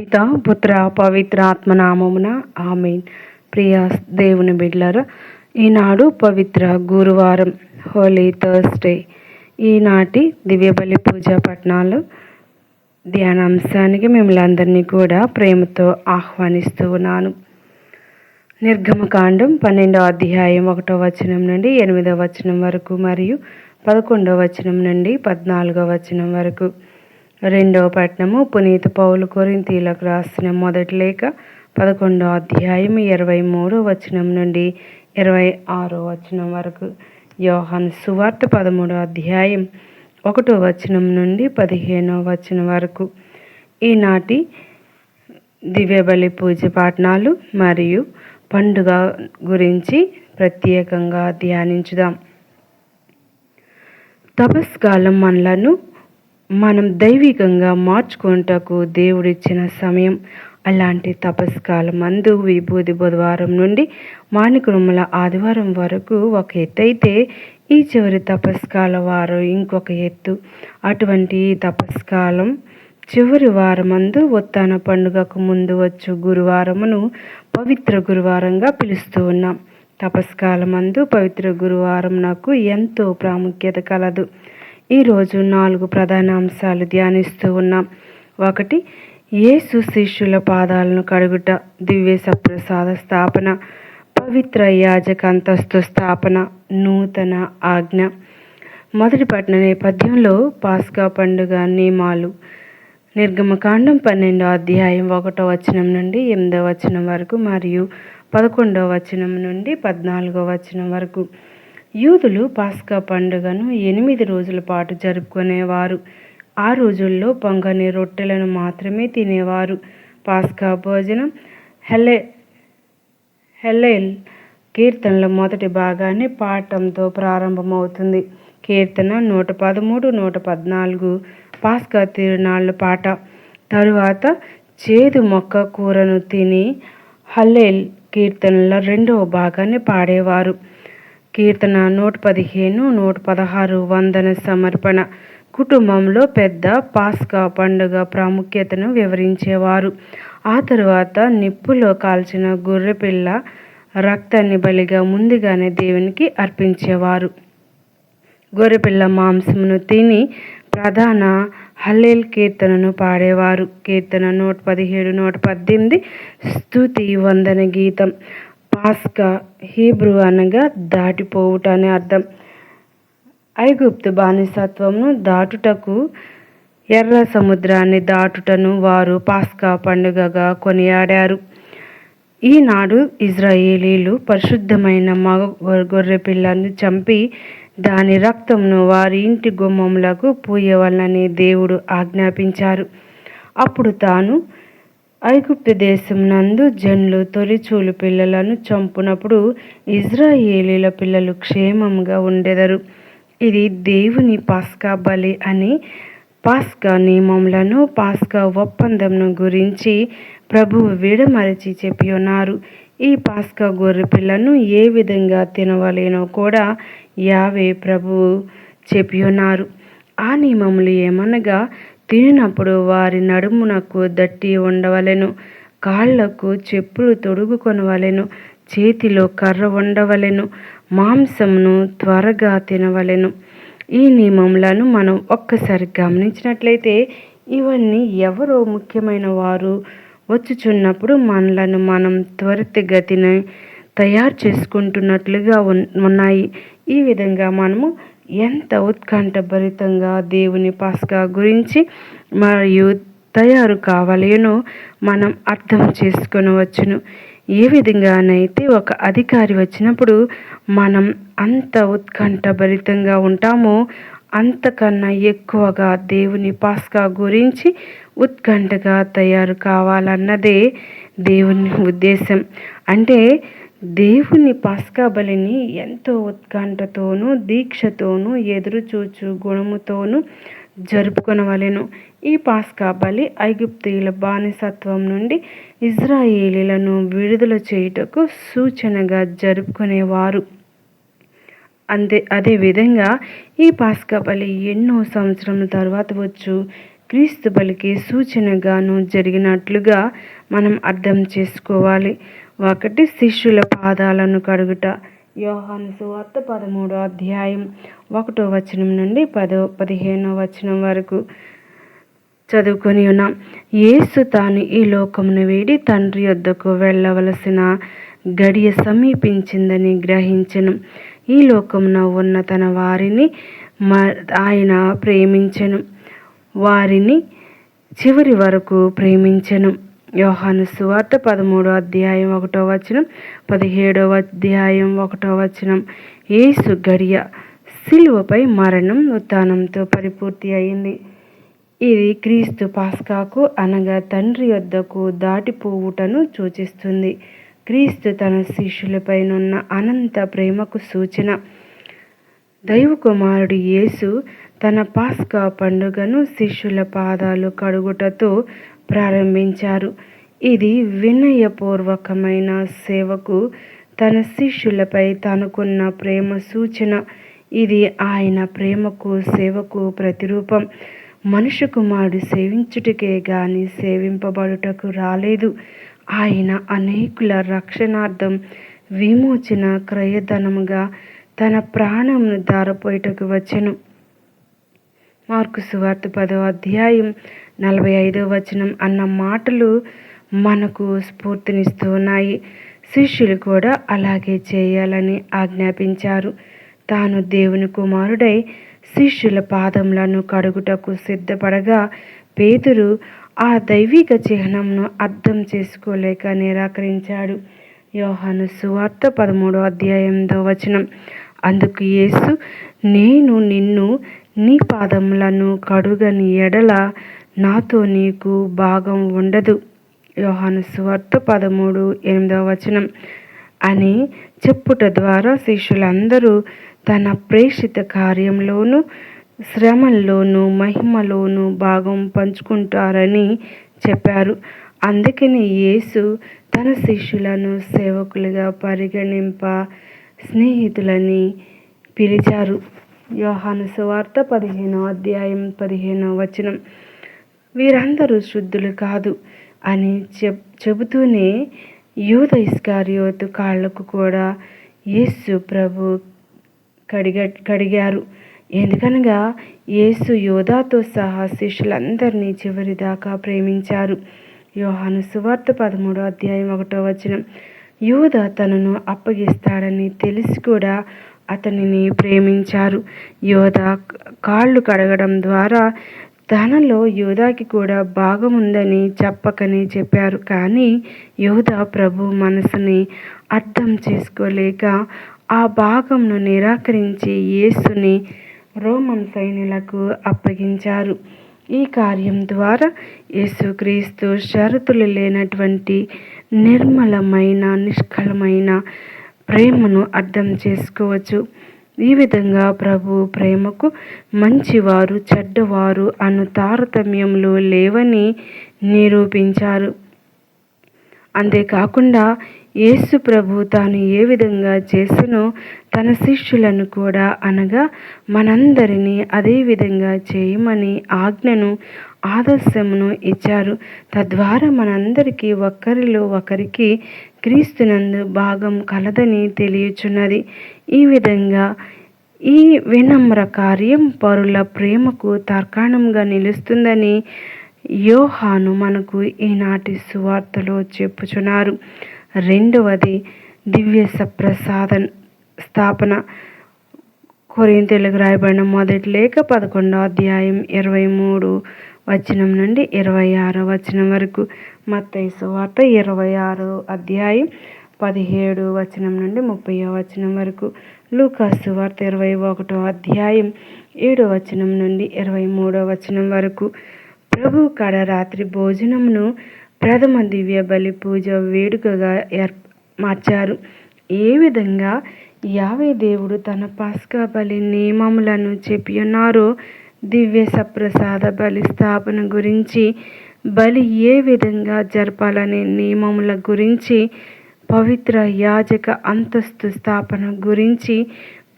పిత పుత్ర పవిత్ర ఆత్మనామమున ఆమెన్. ప్రియ దేవుని బిడ్లర ఈనాడు పవిత్ర గురువారం హోలీ థర్స్డే. ఈనాటి దివ్యబలి పూజా పట్నాలు ధ్యానాంశానికి మిమ్మల్ని అందరినీ కూడా ప్రేమతో ఆహ్వానిస్తూ ఉన్నాను. నిర్గమకాండం పన్నెండో అధ్యాయం ఒకటో వచనం నుండి ఎనిమిదో వచనం వరకు మరియు పదకొండవ వచనం నుండి పద్నాలుగో వచనం వరకు. రెండవ పట్నము పునీత పౌలు కొరింతీలకు రాసిన మొదటి లేఖ పదకొండో అధ్యాయం ఇరవై మూడో వచనం నుండి ఇరవై ఆరో వచనం వరకు. యోహాన్ సువార్త పదమూడో అధ్యాయం ఒకటో వచనం నుండి పదిహేనో వచనం వరకు. ఈనాటి దివ్యబలి పూజ పాఠనాలు మరియు పండుగ గురించి ప్రత్యేకంగా ధ్యానించుదాం. తపస్కాలం మనలను మనం దైవికంగా మార్చుకుంటకు దేవుడిచ్చిన సమయం అలాంటి తపస్కాలం మందు విభూది బుధవారం నుండి మానికుడుమల ఆదివారం వరకు ఒక ఎత్తు అయితే ఈ చివరి తపస్కాల వారం ఇంకొక ఎత్తు. అటువంటి తపస్కాలం చివరి వారమందు ఉత్తాన పండుగకు ముందు వచ్చు గురువారమును పవిత్ర గురువారంగా పిలుస్తూ ఉన్నాం. తపస్కాలమందు పవిత్ర గురువారం నాకు ఎంతో ప్రాముఖ్యత కలదు. ఈరోజు నాలుగు ప్రధాన అంశాలు ధ్యానిస్తూ ఉన్నాం. ఒకటి యేసు శిష్యుల పాదాలను కడుగుట దివ్య సప్రసాద స్థాపన పవిత్ర యాజక అంతస్తు స్థాపన నూతన ఆజ్ఞ. మొదటి పట్టణ నేపథ్యంలో పాస్కా పండుగ నియమాలు. నిర్గమకాండం పన్నెండో అధ్యాయం ఒకటో వచనం నుండి ఎనిమిదో వచనం వరకు మరియు పదకొండవ వచనం నుండి పద్నాలుగో వచనం వరకు. యూదులు పాస్కా పండుగను ఎనిమిది రోజుల పాటు జరుపుకునేవారు. ఆ రోజుల్లో పొంగని రొట్టెలను మాత్రమే తినేవారు. పాస్కా భోజనం హెలే హెలెల్ కీర్తనల మొదటి భాగాన్ని పాఠంతో ప్రారంభమవుతుంది. కీర్తన నూట పదమూడు నూట పద్నాలుగు పాస్కా తిరునాళ్ళ పాట. తరువాత చేదు మొక్క కూరను తిని హల్లేల్ కీర్తనల రెండవ భాగాన్ని పాడేవారు. కీర్తన నూట పదిహేను నూట పదహారు వందన సమర్పణ. కుటుంబంలో పెద్ద పాస్కా పండుగ ప్రాముఖ్యతను వివరించేవారు. ఆ తరువాత నిప్పులో కాల్చిన గొర్రెపిల్ల రక్తాన్ని బలిగా ముందుగానే దేవునికి అర్పించేవారు. గొర్రెపిల్ల మాంసమును తిని ప్రధాన హల్లేల్ కీర్తనను పాడేవారు. కీర్తన నూట పదిహేడు నూట పద్దెనిమిది స్థుతి వందన గీతం. పాస్కా హీబ్రూ అనగా దాటిపోవుట అనే అర్థం. ఐగుప్తు బానిసత్వమును దాటుటకు ఎర్ర సముద్రాన్ని దాటుటను వారు పాస్కా పండుగగా కొనియాడారు. ఈనాడు ఇజ్రాయేలీలు పరిశుద్ధమైన మగ గొర్రె పిల్లను చంపి దాని రక్తంను వారి ఇంటి గుమ్మములకు పూయవలనని దేవుడు ఆజ్ఞాపించారు. అప్పుడు తాను ఐగుప్తు దేశం నందు జన్లు తొలిచూలు పిల్లలను చంపునప్పుడు ఇజ్రాయేలీల పిల్లలు క్షేమంగా ఉండెదరు. ఇది దేవుని పాస్కా బలి అని పాస్కా నియమములను పాస్కా ఒప్పందంను గురించి ప్రభువు విడమరచి చెప్పి ఉన్నారు. ఈ పాస్కా గొర్రె పిల్లను ఏ విధంగా తినవలేనో కూడా యావే ప్రభువు చెప్పి ఉన్నారు. ఆ నియమములు ఏమనగా తినినప్పుడు వారి నడుమునకు దట్టి ఉండవలెను కాళ్ళకు చెప్పులు తొడుగుకొనవలెను చేతిలో కర్ర ఉండవలెను మాంసమును త్వరగా తినవలెను. ఈ నియమములను మనం ఒక్కసారి గమనించినట్లయితే ఇవన్నీ ఎవరో ముఖ్యమైన వారు వచ్చుచున్నప్పుడు మనలను మనం త్వరితగతిని తయారు చేసుకుంటున్నట్లుగా ఉన్నాయి. ఈ విధంగా మనము ఎంత ఉత్కంఠభరితంగా దేవుని పాస్కా గురించి మరియు తయారు కావాలేనో మనం అర్థం చేసుకొనవచ్చును. ఏ విధంగానైతే ఒక అధికారి వచ్చినప్పుడు మనం అంత ఉత్కంఠభరితంగా ఉంటామో అంతకన్నా ఎక్కువగా దేవుని పాస్కా గురించి ఉత్కంఠగా తయారు కావాలన్నదే దేవుని ఉద్దేశం. అంటే దేవుని పాస్కా బలిని ఎంతో ఉత్కంఠతోనూ దీక్షతోనూ ఎదురుచూచు గుణముతోనూ జరుపుకొనవలెను. ఈ పాస్కా బలి ఐగుప్తీయుల బానిసత్వం నుండి ఇజ్రాయేలీలను విడుదల చేయుటకు సూచనగా జరుపుకునేవారు. అంతే అదేవిధంగా ఈ పాస్కా బలి ఎన్నో సంవత్సరముల తర్వాత వచ్చు. క్రీస్తు బలికి సూచనగాను జరిగినట్లుగా మనం అర్థం చేసుకోవాలి. ఒకటి శిష్యుల పాదాలను కడుగుట. యోహాను సువార్త పదమూడో అధ్యాయం ఒకటో వచనం నుండి పదో పదిహేనో వచనం వరకు చదువుకొని ఉన్నాం. యేసు తాను ఈ లోకమును వేడి తండ్రి వద్దకు వెళ్ళవలసిన గడియ సమీపించిందని గ్రహించను. ఈ లోకమున ఉన్న తన వారిని ఆయన ప్రేమించను. వారిని చివరి వరకు ప్రేమించను. యోహాను సువార్త పదమూడో అధ్యాయం ఒకటో వచనం పదిహేడవ అధ్యాయం ఒకటో వచనం. ఏసు గడియ సిలువపై మరణం ఉత్థానంతో పరిపూర్తి అయింది. ఇది క్రీస్తు పాస్కాకు అనగా తండ్రి వద్దకు దాటిపోవుటను సూచిస్తుంది. క్రీస్తు తన శిష్యులపైనున్న అనంత ప్రేమకు సూచన. దైవ కుమారుడు యేసు తన పాస్కా పండుగను శిష్యుల పాదాలు కడుగుటతో ప్రారంభించారు. ఇది వినయపూర్వకమైన సేవకు తన శిష్యులపై తనకున్న ప్రేమ సూచన. ఇది ఆయన ప్రేమకు సేవకు ప్రతిరూపం. మనుషు కుమారుడు సేవించుటకే గాని సేవింపబడుటకు రాలేదు. ఆయన అనేకుల రక్షణార్థం విమోచన క్రయధనముగా తన ప్రాణమును దారపోయటకు వచ్చెను. మార్కు సువార్త పదో అధ్యాయం నలభై ఐదో వచనం అన్న మాటలు మనకు స్ఫూర్తినిస్తూ ఉన్నాయి. శిష్యులు కూడా అలాగే చేయాలని ఆజ్ఞాపించారు. తాను దేవుని కుమారుడై శిష్యుల పాదములను కడుగుటకు సిద్ధపడగా పేతురు ఆ దైవిక చిహ్నంను అర్థం చేసుకోలేక నిరాకరించాడు. యోహాను సువార్త పదమూడో అధ్యాయంతో వచనం అందుకు యేసు నేను నిన్ను నీ పాదములను కడుగని ఎడల నాతో నీకు భాగం ఉండదు. యోహాను సువార్త పదమూడు ఎనిమిదవ వచనం. అని చెప్పుట ద్వారా శిష్యులందరూ తన ప్రేషిత కార్యంలోనూ శ్రమల్లోనూ మహిమలోనూ భాగం పంచుకుంటారని చెప్పారు. అందుకని యేసు తన శిష్యులను సేవకులుగా పరిగణింప స్నేహితులని పిలిచారు. యోహాను సువార్త పదిహేనో అధ్యాయం పదిహేనో వచనం. వీరందరూ శుద్ధులు కాదు అని చెప్ చెబుతూనే యూద ఇస్కారియోతు కాళ్ళకు కూడా యేసు ప్రభు కడిగ కడిగారు. ఎందుకనగా యేసు యోధాతో సహా శిష్యులందరినీ చివరిదాకా ప్రేమించారు. యోహాను సువార్త పదమూడో అధ్యాయం ఒకటో వచనం. యూద తనను అప్పగిస్తాడని తెలిసి కూడా అతనిని ప్రేమించారు. యోధ కాళ్ళు కడగడం ద్వారా తనలో యోధాకి కూడా భాగముందని చెప్పకని చెప్పారు. కానీ యోధ ప్రభు మనసుని అర్థం చేసుకోలేక ఆ భాగంను నిరాకరించి యేసుని రోమన్ సైనులకు అప్పగించారు. ఈ కార్యం ద్వారా యేసుక్రీస్తు షరతులు లేనటువంటి నిర్మలమైన నిష్కలమైన ప్రేమను అర్థం చేసుకోవచ్చు. ఈ విధంగా ప్రభు ప్రేమకు మంచివారు చెడ్డవారు అను తారతమ్యంలో లేవని నిరూపించారు. అంతేకాకుండా యేసు ప్రభు తాను ఏ విధంగా చేసినో తన శిష్యులను కూడా అనగా మనందరినీ అదే విధంగా చేయమని ఆజ్ఞను ఆదర్శమును ఇచ్చారు. తద్వారా మనందరికీ ఒకరిలో ఒకరికి క్రీస్తునందు భాగం కలదని తెలియచున్నది. ఈ విధంగా ఈ వినమ్ర కార్యం పరుల ప్రేమకు తర్కాణంగా నిలుస్తుందని యోహాను మనకు ఈనాటి సువార్తలో చెప్పుచున్నారు. రెండవది దివ్య సప్రసాద స్థాపన. కొరింతలకు రాయబడిన మొదటి లేఖ పదకొండో అధ్యాయం ఇరవై మూడు వచనం నుండి ఇరవై ఆరో వచనం వరకు. మత్తైసు వార్త ఇరవై ఆరో అధ్యాయం పదిహేడు వచనం నుండి ముప్పై వచనం వరకు. లూకాసు వార్త ఇరవై ఒకటో అధ్యాయం ఏడో వచనం నుండి ఇరవై మూడో వచనం వరకు. ప్రభు కడ రాత్రి భోజనమును ప్రథమ దివ్య బలి పూజ వేడుకగా ఏర్ మార్చారు. ఏ విధంగా యావే దేవుడు తన పాస్కా బలి నియమములను చెప్పి ఉన్నారో దివ్య సప్రసాద బలి స్థాపన గురించి బలి ఏ విధంగా జరపాలనే నియమముల గురించి పవిత్ర యాజక అంతస్తు స్థాపన గురించి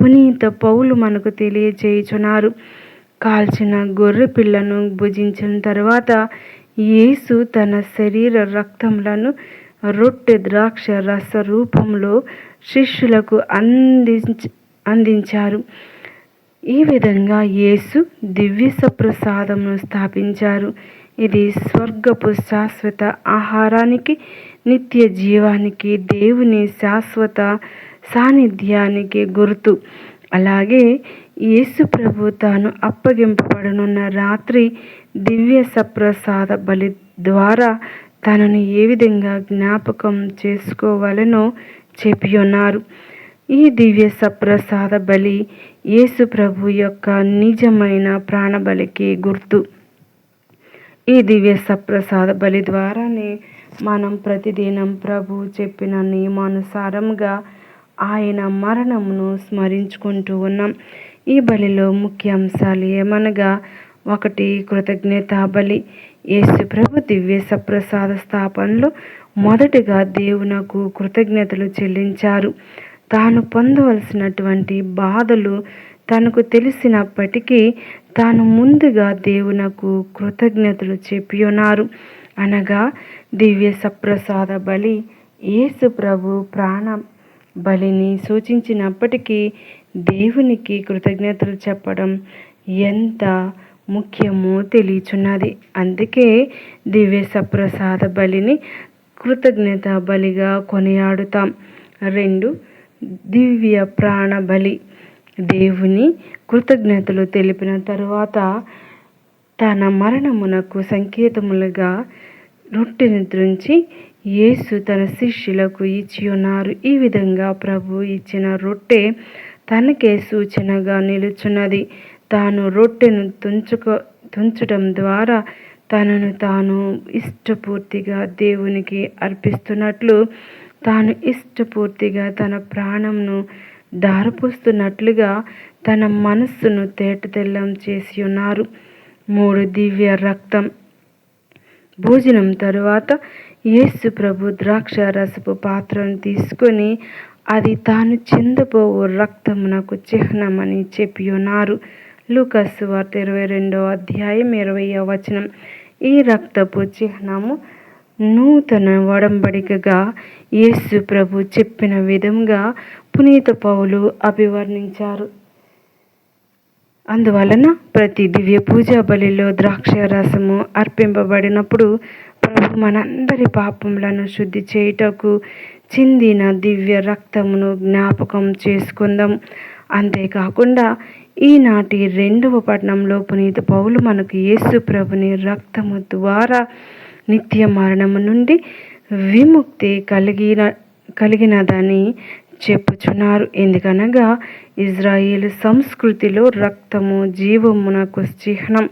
పునీత పౌలు మనకు తెలియజేయుచున్నారు. కాల్చిన గొర్రె పిల్లను భుజించిన తర్వాత యేసు తన శరీర రక్తములను రొట్టె ద్రాక్ష రస రూపంలో శిష్యులకు అందించ అందించారు. ఈ విధంగా యేసు దివ్య సప్రసాదమును స్థాపించారు. ఇది స్వర్గపు శాశ్వత ఆహారానికి నిత్య జీవానికి దేవుని శాశ్వత సాన్నిధ్యానికి గుర్తు. అలాగే యేసు ప్రభు తాను అప్పగింపబడనున్న రాత్రి దివ్య సప్రసాద బలి ద్వారా తనను ఏ విధంగా జ్ఞాపకం చేసుకోవాలనో చెప్పి ఉన్నారు. ఈ దివ్య సప్రసాద బలి యేసు ప్రభు యొక్క నిజమైన ప్రాణబలికి గుర్తు. ఈ దివ్య సప్రసాద బలి ద్వారానే మనం ప్రతిదినం ప్రభు చెప్పిన నియమానుసారంగా ఆయన మరణమును స్మరించుకుంటూ ఉన్నాం. ఈ బలిలో ముఖ్య అంశాలు ఏమనగా ఒకటి కృతజ్ఞత బలి. యేసు ప్రభు దివ్య సప్రసాద స్థాపనలో మొదటిగా దేవునకు కృతజ్ఞతలు చెల్లించారు. తాను పొందవలసినటువంటి బాధలు తనకు తెలిసినప్పటికీ తాను ముందుగా దేవునకు కృతజ్ఞతలు చెప్పి ఉన్నారు అనగా దివ్య సప్రసాద బలి యేసు ప్రభు ప్రాణ బలిని సూచించినప్పటికీ దేవునికి కృతజ్ఞతలు చెప్పడం ఎంత ముఖ్యమో తెలియచున్నది. అందుకే దివ్య సప్రసాద బలిని కృతజ్ఞత బలిగా కొనియాడుతాం. రెండు దివ్య ప్రాణ బలి. దేవుని కృతజ్ఞతలు తెలిపిన తరువాత తన మరణమునకు సంకేతములుగా రొట్టెను త్రుంచి యేసు తన శిష్యులకు ఇచ్చి ఉన్నారు. ఈ విధంగా ప్రభు ఇచ్చిన రొట్టె తనకే సూచనగా నిలుచున్నది. తాను రొట్టెను తుంచుకో తుంచడం ద్వారా తనను తాను ఇష్టపూర్తిగా దేవునికి అర్పిస్తున్నట్లు తాను ఇష్టపూర్తిగా తన ప్రాణంను దారపోస్తున్నట్లుగా తన మనస్సును తేటతెల్లం చేసి ఉన్నారు. మూడు దివ్య రక్తం. భోజనం తరువాత యేసు ప్రభు ద్రాక్ష రసపు పాత్రను తీసుకొని అది తాను చెందబోవు రక్తమునకు చిహ్నమని చెప్పి ఉన్నారు. లూకస్ వార్త ఇరవై రెండవ అధ్యాయం ఇరవై వచనం. ఈ రక్తపు చిహ్నము నూతన వడంబడికగా యేసు ప్రభు చెప్పిన విధంగా పునీత పౌలు అభివర్ణించారు. అందువలన ప్రతి దివ్య పూజా బలిలో ద్రాక్ష రసము అర్పింపబడినప్పుడు ప్రభు మనందరి పాపములను శుద్ధి చేయుటకు చిందిన దివ్య రక్తమును జ్ఞాపకం చేసుకుందాం. అంతేకాకుండా ఈనాటి రెండవ పట్టణంలో పునీత పౌలు మనకు యేసు ప్రభుని రక్తము ద్వారా నిత్య మరణము నుండి విముక్తి కలిగిన కలిగినదని చెప్పుచున్నారు. ఎందుకనగా ఇజ్రాయేల్ సంస్కృతిలో రక్తము జీవమునకు చిహ్నం.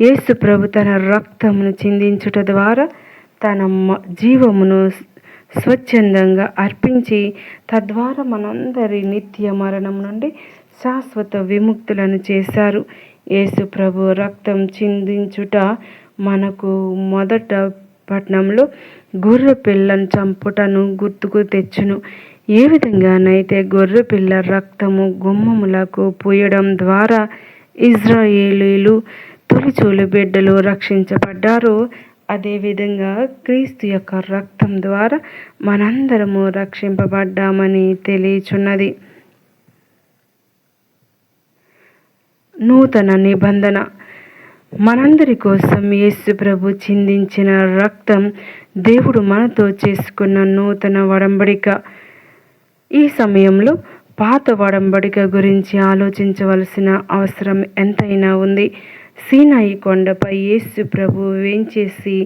యేసు ప్రభు తన రక్తమును చిందించుట ద్వారా తన జీవమును స్వచ్ఛందంగా అర్పించి తద్వారా మనందరి నిత్య మరణం నుండి శాశ్వత విముక్తులను చేశారు. యేసు ప్రభు రక్తం చిందించుట మనకు మొదట పట్నంలో గొర్రె పిల్లను చంపుటను గుర్తుకు తెచ్చును. ఏ విధంగానైతే గొర్రె పిల్ల రక్తము గుమ్మములకు పూయడం ద్వారా ఇజ్రాయేలీలు తొలిచూలు బిడ్డలు రక్షించబడ్డారో అదేవిధంగా క్రీస్తు యొక్క రక్తం ద్వారా మనందరము రక్షింపబడ్డామని తెలియచున్నది. నూతన నిబంధన. మనందరి కోసం యేసు ప్రభు చిందించిన రక్తం దేవుడు మనతో చేసుకున్న నూతన వడంబడిక. ఈ సమయంలో పాత వడంబడిక గురించి ఆలోచించవలసిన అవసరం ఎంతైనా ఉంది. సీనాయి కొండపై యేసు ప్రభు వేంచేసి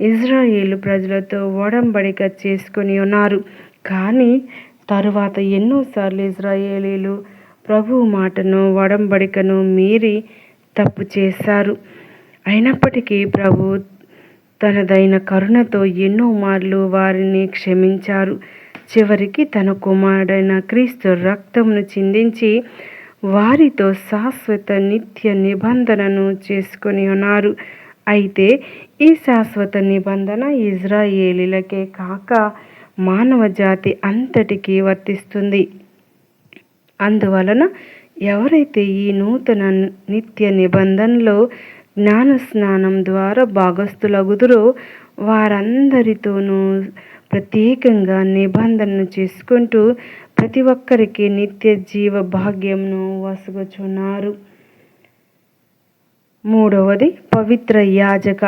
ఇజ్రాయేల్ ప్రజలతో వడంబడిక చేసుకొని ఉన్నారు. కానీ తరువాత ఎన్నోసార్లు ఇజ్రాయేలీలు ప్రభు మాటను వడంబడికను మీరి తప్పు చేశారు. అయినప్పటికీ ప్రభు తనదైన కరుణతో ఎన్నో మార్లు వారిని క్షమించారు. చివరికి తన కుమారుడైన క్రీస్తు రక్తమును చిందించి వారితో శాశ్వత నిత్య నిబంధనను చేసుకొని ఉన్నారు. అయితే ఈ శాశ్వత నిబంధన ఇజ్రాయేలీలకే కాక మానవ జాతి అంతటికీ వర్తిస్తుంది. అందువలన ఎవరైతే ఈ నూతన నిత్య నిబంధనలో జ్ఞాన స్నానం ద్వారా భాగస్థులగుదురో వారందరితోనూ ప్రత్యేకంగా నిబంధనను చేసుకుంటూ ప్రతి ఒక్కరికి నిత్య జీవ భాగ్యంను వసగుచున్నారు. మూడవది పవిత్ర యాజక